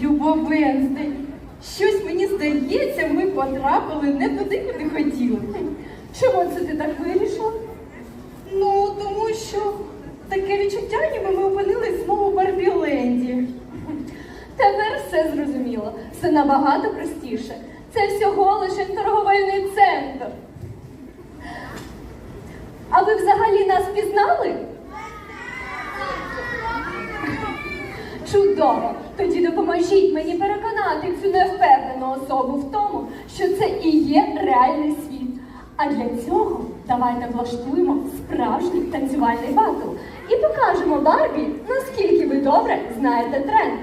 Любо щось мені здається, ми потрапили не туди, куди хотіли. Чому це ти так вирішила? Ну, тому що таке відчуття, ніби ми опинились знову в Барбіленді. Тепер все зрозуміло. Все набагато простіше. Це всього лише торговельний центр. А ви взагалі нас пізнали? Чудово! Тоді допоможіть мені переконати цю невпевнену особу в тому, що це і є реальний світ. А для цього давайте влаштуємо справжній танцювальний батл і покажемо Барбі, наскільки ви добре знаєте тренд.